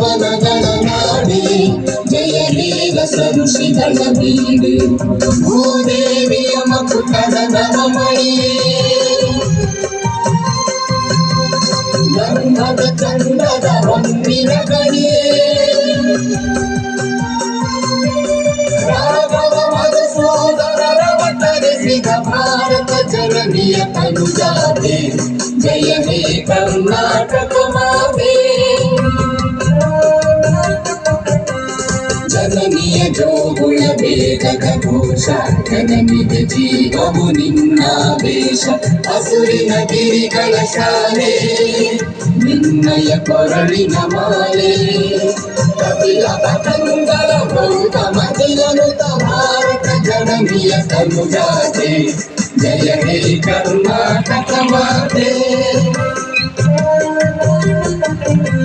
वनदलमादि जय देव सरुषिदलपीडे भूदेव्य मकुटदनमये गन्धद चन्दद वन्दिनगणे राघव मधुसूदन रवतरिसिद भारत जननीय तनुजाते जय मे करुणा ಜನನಿಯ ಜೋಗುಳ ವೇಗದ ಘೋಷ ಜನನಿಗೆ ಜೀವವು ನಿನ್ನಾವೇಶ ಹಸುರಿನ ಗಿರಿಗಳ ಶಾಲೆ ನಿನ್ನಯ ಕೊರಳಿನ ಮಾಲೆ ಕಪಿಲ ಪತಂಗಲ ಭೌತ ಮದಿಯನುತ ಭಾರತ ಜನನಿಯ ತನುಜಾತೆ ಜಯ ಹೇ ಕರ್ನಾಟಕ ಮಾತೆ ಶಂಕರ ರಮನುಜ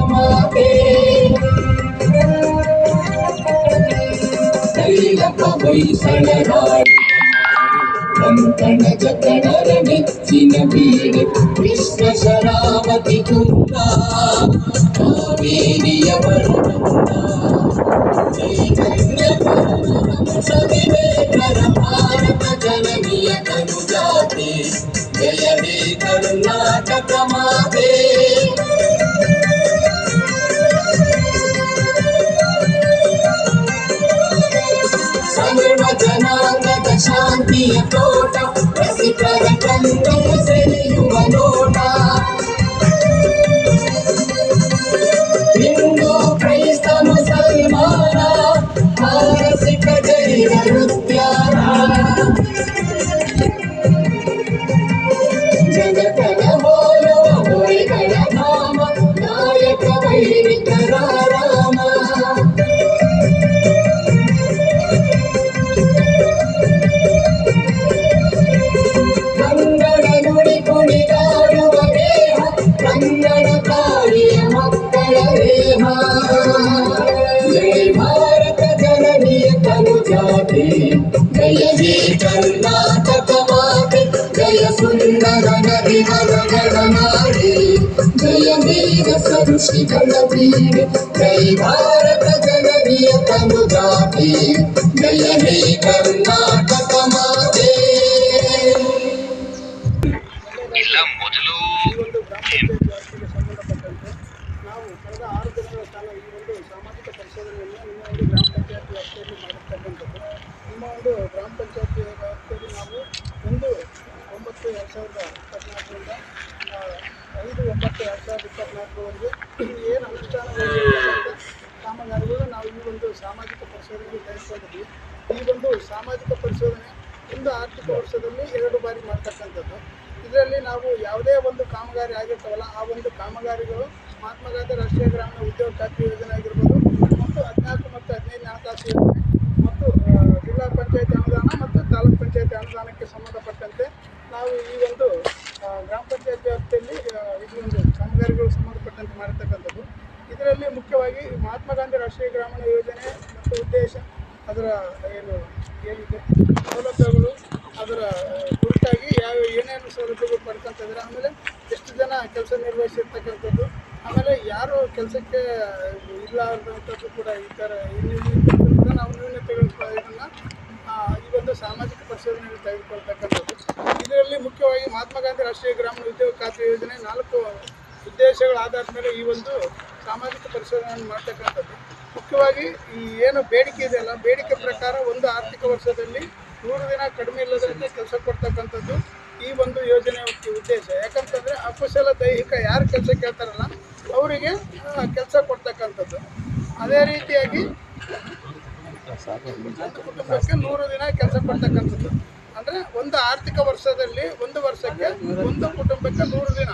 వైసలవాడి కంకణ కృష్ణ శరావతి కుందా కావేరియ వరుణా చైతన్య జయ నీ కరుణాటకమా Sitra, Sitra, Sitra, Sitra, जय भारत जननी तनु जाति जय हे कर्नाटक माते सुंदर नदी हर गणनारे जय वीर भारत जननी तनु जाति जय हे कर्नाटक ನಾವು ಕಳೆದ ಆರು ದಿನಗಳ ಕಾಲ ಈ ಒಂದು ಸಾಮಾಜಿಕ ಪರಿಶೋಧನೆಯನ್ನು ನಿಮ್ಮ ಒಂದು ಗ್ರಾಮ ಪಂಚಾಯತಿ ವ್ಯಾಪ್ತಿಯಲ್ಲಿ ಮಾಡಿರ್ತಕ್ಕಂಥದ್ದು ನಿಮ್ಮ ಒಂದು ಗ್ರಾಮ ಪಂಚಾಯತ್ ವ್ಯಾಪ್ತಿಯಲ್ಲಿ ನಾವು ಒಂದು ಒಂಬತ್ತು ಎರಡು ಸಾವಿರದ ಇಪ್ಪತ್ನಾಲ್ಕರಿಂದ ಐದು ಒಂಬತ್ತು ಎರಡು ಸಾವಿರದ ಇಪ್ಪತ್ನಾಲ್ಕರವರೆಗೆ ಏನು ಅನುಷ್ಠಾನವಾಗಿರ್ತಕ್ಕಂಥ ಕಾಮಗಾರಿಗಳು ನಾವು ಈ ಒಂದು ಸಾಮಾಜಿಕ ಪರಿಶೋಧನೆಗೆ ಕೈಗೊಂಡಿದ್ವಿ ಈ ಒಂದು ಸಾಮಾಜಿಕ ಪರಿಶೋಧನೆ ಒಂದು ಆರ್ಥಿಕ ವರ್ಷದಲ್ಲಿ ಎರಡು ಬಾರಿ ಮಾಡ್ತಕ್ಕಂಥದ್ದು. ಇದರಲ್ಲಿ ನಾವು ಯಾವುದೇ ಒಂದು ಕಾಮಗಾರಿ ಆಗಿರ್ತಾವಲ್ಲ, ಆ ಒಂದು ಕಾಮಗಾರಿಗಳು ಮಹಾತ್ಮ ಗಾಂಧಿ ರಾಷ್ಟ್ರೀಯ ಗ್ರಾಮೀಣ ಉದ್ಯೋಗ ಖಾತ್ರಿ ಯೋಜನೆ ಆಗಿರ್ಬೋದು, ಮತ್ತು ಹದಿನಾಲ್ಕು ಮತ್ತು ಹದಿನೈದು ಹಣಕಾಸು ಯೋಜನೆ, ಮತ್ತು ಜಿಲ್ಲಾ ಪಂಚಾಯತಿ ಅನುದಾನ ಮತ್ತು ತಾಲೂಕ್ ಪಂಚಾಯತಿ ಅನುದಾನಕ್ಕೆ ಸಂಬಂಧಪಟ್ಟಂತೆ ನಾವು ಈ ಒಂದು ಗ್ರಾಮ ಪಂಚಾಯತ್ ವ್ಯಾಪ್ತಿಯಲ್ಲಿ ಈ ಒಂದು ಕಾಮಗಾರಿಗಳು ಸಂಬಂಧಪಟ್ಟಂತೆ ಮಾಡಿರ್ತಕ್ಕಂಥದ್ದು ಇದರಲ್ಲಿ ಮುಖ್ಯವಾಗಿ ಮಹಾತ್ಮ ಗಾಂಧಿ ರಾಷ್ಟ್ರೀಯ ಗ್ರಾಮೀಣ ಯೋಜನೆ ಮತ್ತು ಉದ್ದೇಶ, ಅದರ, ಏನು, ಏನಿದೆ, ಸೌಲಭ್ಯಗಳು, ಅದರ ಕುರಿತಾಗಿ ಯಾವ ಏನೇನು ಸೌಲಭ್ಯಗಳು ಪಡ್ಕೊಂತಿದ್ರೆ ಆಮೇಲೆ ಎಷ್ಟು ಜನ ಕೆಲಸ ನಿರ್ವಹಿಸಿರ್ತಕ್ಕಂಥದ್ದು ಆಮೇಲೆ ಯಾರು ಕೆಲಸಕ್ಕೆ ಇಲ್ಲ ಅನ್ನೋಂಥದ್ದು ಕೂಡ ಈ ಥರ ನಾವು ನ್ಯೂನತೆಗಳ ಈ ಒಂದು ಸಾಮಾಜಿಕ ಪರಿಶೋಧನೆಯಲ್ಲಿ ತೆಗೆದುಕೊಳ್ತಕ್ಕಂಥದ್ದು. ಇದರಲ್ಲಿ ಮುಖ್ಯವಾಗಿ ಮಹಾತ್ಮ ಗಾಂಧಿ ರಾಷ್ಟ್ರೀಯ ಗ್ರಾಮೀಣ ಉದ್ಯೋಗ ಖಾತ್ರಿ ಯೋಜನೆ ನಾಲ್ಕು ಉದ್ದೇಶಗಳ ಆಧಾರದ ಮೇಲೆ ಈ ಒಂದು ಸಾಮಾಜಿಕ ಪರಿಶೋಧನೆಯನ್ನು ಮಾಡ್ತಕ್ಕಂಥದ್ದು. ಮುಖ್ಯವಾಗಿ ಈ ಏನು ಬೇಡಿಕೆ ಇದೆಯಲ್ಲ ಬೇಡಿಕೆ ಪ್ರಕಾರ ಒಂದು ಆರ್ಥಿಕ ವರ್ಷದಲ್ಲಿ ನೂರು ದಿನ ಕಡಿಮೆ ಇಲ್ಲದಂತೆ ಕೆಲಸ ಕೊಡ್ತಕ್ಕಂಥದ್ದು ಈ ಒಂದು ಯೋಜನೆಯ ಉದ್ದ- ಉದ್ದೇಶ. ಯಾಕಂತಂದರೆ ಅಕುಶಲ ದೈಹಿಕ ಯಾರು ಕೆಲಸ ಕೇಳ್ತಾರಲ್ಲ ಅವರಿಗೆ ಕೆಲಸ ಕೊಡ್ತಕ್ಕಂಥದ್ದು. ಅದೇ ರೀತಿಯಾಗಿ ಕುಟುಂಬಕ್ಕೆ ನೂರು ದಿನ ಕೆಲಸ ಕೊಡ್ತಕ್ಕಂಥದ್ದು. ಅಂದರೆ ಒಂದು ಆರ್ಥಿಕ ವರ್ಷದಲ್ಲಿ ಒಂದು ವರ್ಷಕ್ಕೆ ಒಂದು ಕುಟುಂಬಕ್ಕೆ ನೂರು ದಿನ.